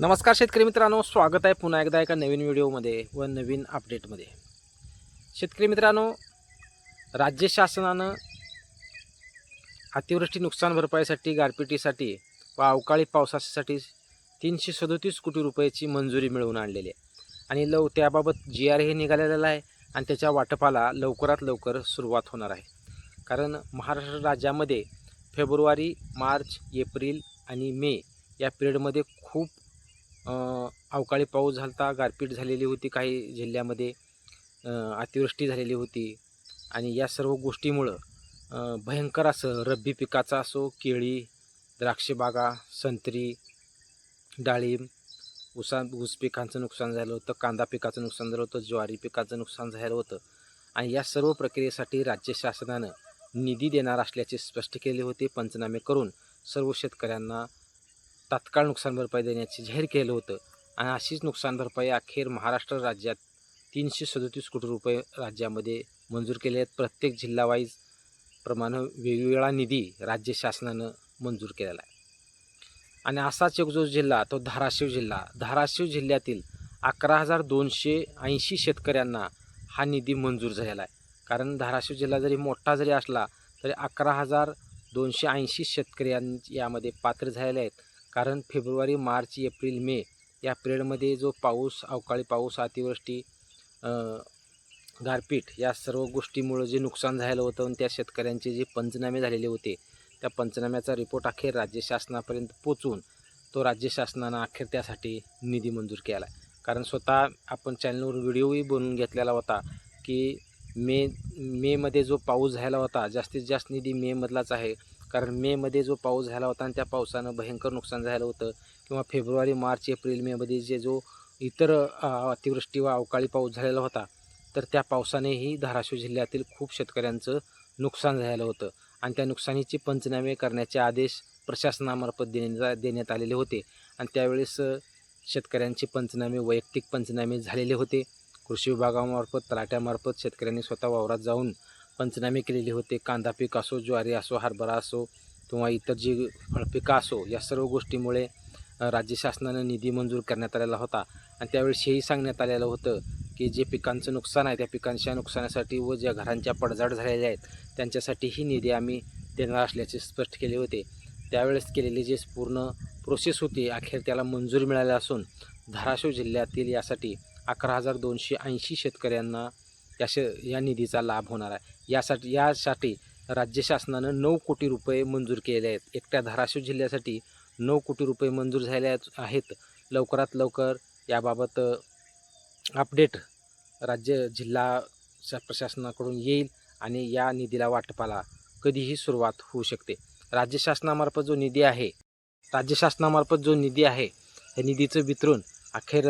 नमस्कार शेतकरी मित्रांनो स्वागत आहे पुन्हा एकदा एका नवीन व्हिडिओमध्ये व नवीन अपडेटमध्ये शेतकरी मित्रांनो राज्य शासनानं अतिवृष्टी नुकसान भरपाईसाठी गारपिटीसाठी व अवकाळी पावसासाठी तीनशे सदोतीस कोटी रुपयाची मंजुरी मिळवून आणलेली आहे. आणि लव त्याबाबत जी आर हे निघालेलं आहे आणि त्याच्या वाटपाला लवकरात लवकर सुरुवात होणार आहे. कारण महाराष्ट्र राज्यामध्ये फेब्रुवारी मार्च एप्रिल आणि मे या पिरियडमध्ये खूप अवकाळी पाऊस झालता गारपीट झालेली होती काही जिल्ह्यामध्ये. अतिवृष्टी झालेली होती. आणि या सर्व गोष्टीमुळं भयंकर असं रब्बी पिकाचा असो केळी द्राक्षबागा संत्री डाळिंब ऊसा ऊस पिकांचं नुकसान झालं होतं कांदा पिकाचं नुकसान झालं होतं ज्वारी पिकाचं नुकसान झालं होतं. आणि या सर्व प्रक्रियेसाठी राज्य शासनानं निधी देणार असल्याचे स्पष्ट केले होते पंचनामे करून सर्व शेतकऱ्यांना तात्काळ नुकसान भरपाई देण्याचे जाहीर केलं होतं. आणि अशीच नुकसान भरपाई अखेर महाराष्ट्र राज्यात तीनशे सदोतीस कोटी रुपये राज्यामध्ये मंजूर केले आहेत. प्रत्येक जिल्हावाईज प्रमाणे वेगवेगळा निधी राज्य शासनानं मंजूर केलेला आहे. आणि असाच एक जो जिल्हा तो धाराशिव जिल्हा धाराशिव जिल्ह्यातील अकरा हजार दोनशे ऐंशी शेतकऱ्यांना हा निधी मंजूर झालेला आहे. कारण धाराशिव जिल्हा जरी मोठा जरी असला तरी अकरा हजार दोनशे ऐंशी शेतकऱ्यां यामध्ये पात्र झालेले आहेत. कारण फेब्रुवारी मार्च एप्रिल मे या पिरियडमध्ये जो पाऊस अवकाळी पाऊस अतिवृष्टी गारपीट या सर्व गोष्टीमुळं जे नुकसान झालं होतं आणि त्या शेतकऱ्यांचे जे पंचनामे झालेले होते त्या पंचनाम्याचा रिपोर्ट अखेर राज्य शासनापर्यंत पोचून तो राज्य शासनानं अखेर त्यासाठी निधी मंजूर केला. कारण स्वतः आपण चॅनलवर व्हिडिओही बनवून घेतलेला होता की मे मेमध्ये जो पाऊस झाला होता जास्तीत जास्त निधी मेमधलाच आहे. कारण मेमध्ये जो पाऊस झाला होता आणि त्या पावसानं भयंकर नुकसान झालं होतं किंवा फेब्रुवारी मार्च एप्रिल मेमध्ये जे जो इतर अतिवृष्टी व अवकाळी पाऊस झालेला होता तर त्या पावसानेही धाराशिव जिल्ह्यातील खूप शेतकऱ्यांचं नुकसान झालं होतं. आणि त्या नुकसानीचे पंचनामे करण्याचे आदेश प्रशासनामार्फत देण्या देण्यात आलेले होते. आणि त्यावेळेस शेतकऱ्यांचे पंचनामे वैयक्तिक पंचनामे झालेले होते. कृषी विभागामार्फत तलाट्यामार्फत शेतकऱ्यांनी स्वतः वावरात जाऊन पंचनामे केलेले होते. कांदा पीक असो ज्वारी असो हरभरा असो किंवा इतर जी फळपिकं असो या सर्व गोष्टीमुळे राज्य शासनानं निधी मंजूर करण्यात आलेला होता. आणि त्यावेळेस हेही सांगण्यात आलेलं होतं की जे पिकांचं नुकसान आहे त्या पिकांच्या नुकसानासाठी व ज्या घरांच्या पडझड झालेल्या आहेत त्यांच्यासाठीही निधी आम्ही देणार असल्याचे स्पष्ट केले होते. त्यावेळेस केलेली जी पूर्ण प्रोसेस होती अखेर त्याला मंजूर मिळाली असून धाराशिव जिल्ह्यातील यासाठी अकरा हजार दोनशे ऐंशी शेतकऱ्यांना या श या निधीचा लाभ होणार आहे. यासाठी यासाठी राज्य शासनानं नऊ कोटी रुपये मंजूर केले आहेत. एकट्या धाराशिव जिल्ह्यासाठी नऊ कोटी रुपये मंजूर झाले आहेत- लवकरात लवकर याबाबत अपडेट राज्य जिल्हा प्रशासनाकडून येईल आणि या निधीला वाटपाला कधीही सुरुवात होऊ शकते. राज्य शासनामार्फत जो निधी आहे राज्य शासनामार्फत जो निधी आहे त्या निधीचं वितरण अखेर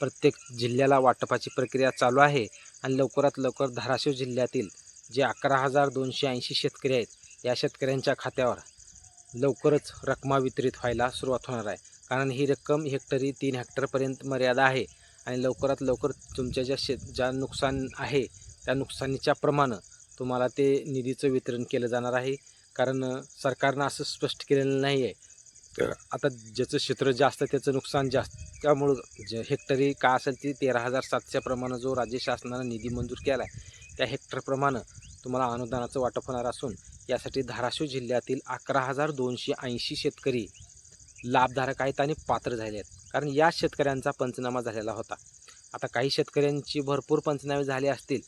प्रत्येक जिल्ह्याला वाटपाची प्रक्रिया चालू आहे आणि लवकरात लवकर धाराशिव जिल्ह्यातील जे अकरा हजार दोनशे ऐंशी शेतकरी आहेत या शेतकऱ्यांच्या खात्यावर लवकरच रकमा वितरित व्हायला सुरुवात होणार आहे. कारण ही रक्कम हेक्टरी तीन हेक्टरपर्यंत मर्यादा आहे आणि लवकरात लवकर तुमच्या ज्या शेत ज्या नुकसान आहे त्या नुकसानीच्या प्रमाणे तुम्हाला ते निधीचं वितरण केलं जाणार आहे. कारण सरकारनं असं स्पष्ट केलेलं नाही आहे तर आता ज्याचं क्षेत्र जास्त त्याचं नुकसान जास्त त्यामुळं जे हेक्टरी का असेल ती तेरा हजार सातशे प्रमाणे जो राज्य शासनानं निधी मंजूर केला आहे त्या हेक्टरप्रमाणे तुम्हाला अनुदानाचं वाटप होणार असून यासाठी धाराशिव जिल्ह्यातील अकरा हजार दोनशे ऐंशी शेतकरी लाभधारक आहेत आणि पात्र झाले आहेत. कारण या शेतकऱ्यांचा पंचनामा झालेला होता. आता काही शेतकऱ्यांची भरपूर पंचनामे झाले असतील.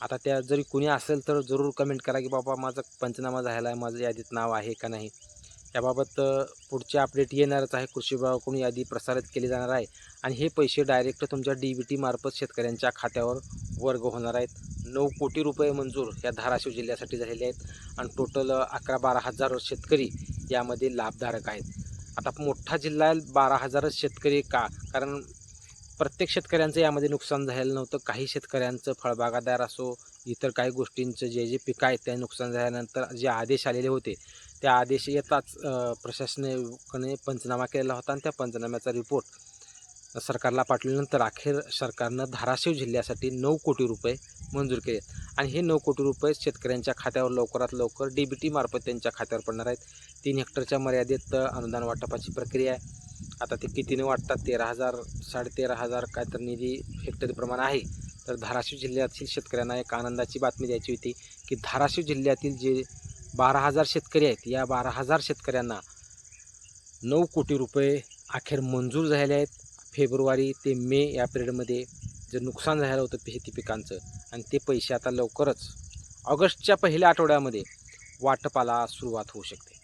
आता त्या जरी कुणी असेल तर जरूर कमेंट करा की बाबा माझा पंचनामा झालेला आहे माझं यादीत नाव आहे का नाही? याबाबत पुढचे अपडेट येणारच आहे. कृषी विभागाकडून यादी प्रसारित केली जाणार आहे. आणि हे पैसे डायरेक्ट तुमच्या डी बी टीमार्फत शेतकऱ्यांच्या खात्यावर वर्ग होणार आहेत. नऊ कोटी रुपये मंजूर या धाराशिव जिल्ह्यासाठी झालेले आहेत आणि टोटल अकरा बारा हजार शेतकरी यामध्ये लाभधारक आहेत. आता मोठा जिल्हा आहे बारा हजारच शेतकरी का? कारण प्रत्येक शेतकऱ्यांचं यामध्ये नुकसान झालेलं नव्हतं. काही शेतकऱ्यांचं फळबागादार असो इतर काही गोष्टींचं जे जे पिकं आहेत ते नुकसान झाल्यानंतर जे आदेश आलेले होते त्या आदेश येताच प्रशासनाकडे पंचनामा केलेला होता आणि त्या पंचनाम्याचा रिपोर्ट सरकारला पाठवल्यानंतर अखेर सरकारनं धाराशिव जिल्ह्यासाठी नऊ कोटी रुपये मंजूर केले आणि हे नऊ कोटी रुपये शेतकऱ्यांच्या खात्यावर लवकरात लवकर डी बी टीमार्फत त्यांच्या खात्यावर पडणार आहेत. तीन हेक्टरच्या मर्यादेत अनुदान वाटपाची प्रक्रिया आहे. आता ते कितीने वाटतात तेरा हजार साडेतेरा हजार काय तर निधी हेक्टरी प्रमाण आहे. तर धाराशिव जिल्ह्यातील शेतकऱ्यांना एक आनंदाची बातमी द्यायची होती की धाराशिव जिल्ह्यातील जे बारा हजार शेतकरी आहेत या बारा हजार शेतकऱ्यांना नऊ कोटी रुपये अखेर मंजूर झालेले आहेत. फेब्रुवारी ते मे या पिरियडमध्ये जे नुकसान झालं होतं शेती पिकांचं आणि ते पैसे आता लवकरच ऑगस्टच्या पहिल्या आठवड्यामध्ये वाटपाला सुरुवात होऊ शकते.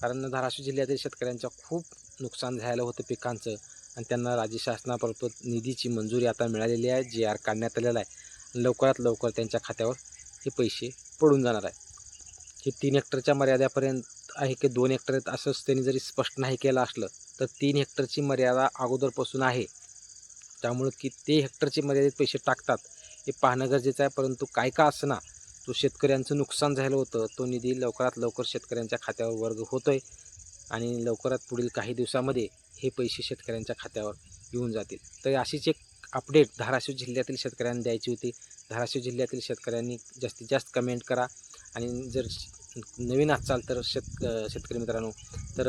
कारण धाराशिव जिल्ह्यातील शेतकऱ्यांच्या खूप नुकसान झालेलं होतं पिकांचं आणि त्यांना राज्य शासनामार्फत निधीची मंजुरी आता मिळालेली आहे जी आर काढण्यात आलेला आहे. लवकरात लवकर त्यांच्या खात्यावर हे पैसे पडून जाणार आहे. हे तीन हेक्टरच्या मर्यादेपर्यंत आहे की दोन हेक्टर आहेत असंच त्यांनी जरी स्पष्ट नाही केलं असलं तर तीन हेक्टरची मर्यादा अगोदरपासून आहे. त्यामुळं की ते हेक्टरचे मर्यादित पैसे टाकतात हे पाहणं गरजेचं आहे. परंतु काय का असना तो शेतकऱ्यांचं नुकसान झालं होतं. तो निधी लवकरात लवकर शेतकऱ्यांच्या खात्यावर वर्ग होतो आहे आणि लवकरात पुढील काही दिवसामध्ये हे पैसे शेतकऱ्यांच्या खात्यावर येऊन जातील. तर अशीच एक अपडेट धाराशिव जिल्ह्यातील शेतकऱ्यांना द्यायची होती. धाराशिव जिल्ह्यातील शेतकऱ्यांनी जास्तीत जास्त कमेंट करा. आणि जर नवीन असाल तर शेत शेतकरी मित्रांनो तर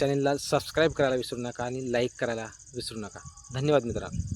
चॅनलला सबस्क्राईब करायला विसरू नका आणि लाईक करायला विसरू नका. धन्यवाद मित्रांनो.